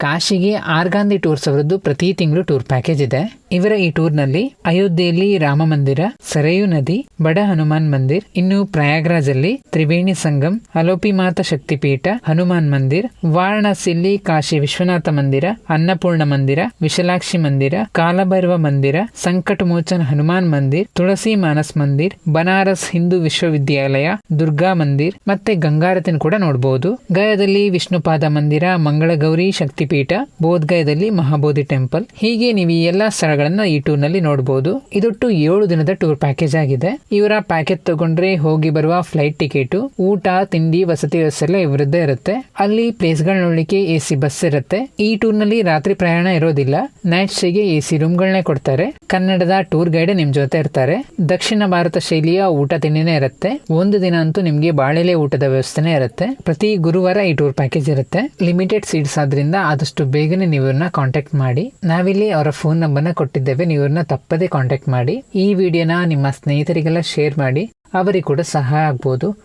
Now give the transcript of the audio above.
ಕಾಶಿಗೆ ಆರ್ಗಾಂಧಿ ಟೂರ್ಸ್ ಅವರದ್ದು ಪ್ರತಿ ತಿಂಗಳು ಟೂರ್ ಪ್ಯಾಕೇಜ್ ಇದೆ. ಇವರ ಈ ಟೂರ್ನಲ್ಲಿ ಅಯೋಧ್ಯೆಯಲ್ಲಿ ರಾಮ ಮಂದಿರ, ಸರಯು ನದಿ, ಬಡ ಹನುಮಾನ್ ಮಂದಿರ್, ಇನ್ನು ಪ್ರಯಾಗ್ರಾಜಲ್ಲಿ ತ್ರಿವೇಣಿ ಸಂಗಮ್ ಶಕ್ತಿ ಶಕ್ತಿಪೀಠ, ಹನುಮಾನ್ ಮಂದಿರ್ ವಾರಣಾಸಿಯಲ್ಲಿ ಕಾಶಿ ವಿಶ್ವನಾಥ ಮಂದಿರ, ಅನ್ನಪೂರ್ಣ ಮಂದಿರ, ವಿಶಾಲಾಕ್ಷಿ ಮಂದಿರ, ಕಾಲಭೈರವ ಮಂದಿರ ಸಂಕಟ ಮೋಚನ್ ಹನುಮಾನ್ ಮಂದಿರ್, ತುಳಸಿ ಮಾನಸ್ ಮಂದಿರ್, ಬನಾರಸ್ ಹಿಂದೂ ವಿಶ್ವವಿದ್ಯಾಲಯ, ದುರ್ಗಾ ಮಂದಿರ್ ಮತ್ತೆ ಗಂಗಾರತಿನ ಕೂಡ ನೋಡಬಹುದು ಗಯಾದಲ್ಲಿ ವಿಷ್ಣುಪಾದ ಮಂದಿರ, ಮಂಗಳಗೌರಿ ಶಕ್ತಿಪೀಠ ಬೋಧ್ಗಯದಲ್ಲಿ ಮಹಾಬೋಧಿ ಟೆಂಪಲ್. ಹೀಗೆ ನೀವು ಈ ಎಲ್ಲಾ ಸ್ಥಳಗಳನ್ನ ಈ ಟೂರ್ನಲ್ಲಿ ನೋಡಬಹುದು ಇದೊಟ್ಟು ಏಳು ದಿನದ ಟೂರ್ ಪ್ಯಾಕೇಜ್ ಆಗಿದೆ. ಇವರ ಪ್ಯಾಕೇಜ್ ತಗೊಂಡ್ರೆ ಹೋಗಿ ಬರುವ ಫ್ಲೈಟ್ ಟಿಕೆಟ್, ಊಟ, ತಿಂಡಿ, ವಸತಿ ವ್ಯವಸ್ಥೆ ಎಲ್ಲ ಇವರದ್ದೇ ಇರುತ್ತೆ. ಅಲ್ಲಿ ಪ್ಲೇಸ್ಗಳ ನೋಡ್ಲಿಕ್ಕೆ ಎ ಸಿ ಬಸ್ ಇರುತ್ತೆ. ಈ ಟೂರ್ನಲ್ಲಿ ರಾತ್ರಿ ಪ್ರಯಾಣ ಇರೋದಿಲ್ಲ. ನೈಟ್ ಸ್ಟೇಗೆ ಎ ಸಿ ರೂಮ್ಗಳನ್ನೇ ಕೊಡ್ತಾರೆ. ಕನ್ನಡದ ಟೂರ್ ಗೈಡ್ ನಿಮ್ ಜೊತೆ ಇರ್ತಾರೆ. ದಕ್ಷಿಣ ಭಾರತ ಶೈಲಿಯ ಊಟ ತಿಂಡಿನೇ ಇರುತ್ತೆ. ಒಂದು ದಿನ ಅಂತೂ ನಿಮ್ಗೆ ಬಾಳೆಲೆ ಊಟದ ವ್ಯವಸ್ಥೆನೇ ಇರುತ್ತೆ. ಪ್ರತಿ ಗುರುವಾರ ಈ ಟೂರ್ ಪ್ಯಾಕೇಜ್ ಇರುತ್ತೆ. ಲಿಮಿಟೆಡ್ ಸೀಟ್ಸ್ ಆದ್ರಿಂದ ಆದಷ್ಟು ಬೇಗನೆ ನೀವು ಇವ್ರನ್ನ ಕಾಂಟ್ಯಾಕ್ಟ್ ಮಾಡಿ. ನಾವಿಲ್ಲಿ ಅವರ ಫೋನ್ ನಂಬರ್ನ ಕೊಟ್ಟಿದ್ದೇವೆ. ನೀವು ಇವ್ರನ್ನ ತಪ್ಪದೇ ಕಾಂಟ್ಯಾಕ್ಟ್ ಮಾಡಿ. ಈ ವಿಡಿಯೋನ ನಿಮ್ಮ ಸ್ನೇಹಿತರಿಗೆಲ್ಲ ಶೇರ್ ಮಾಡಿ. ಅವರಿಗೆ ಕೂಡ ಸಹಾಯ ಆಗ್ಬೋದು.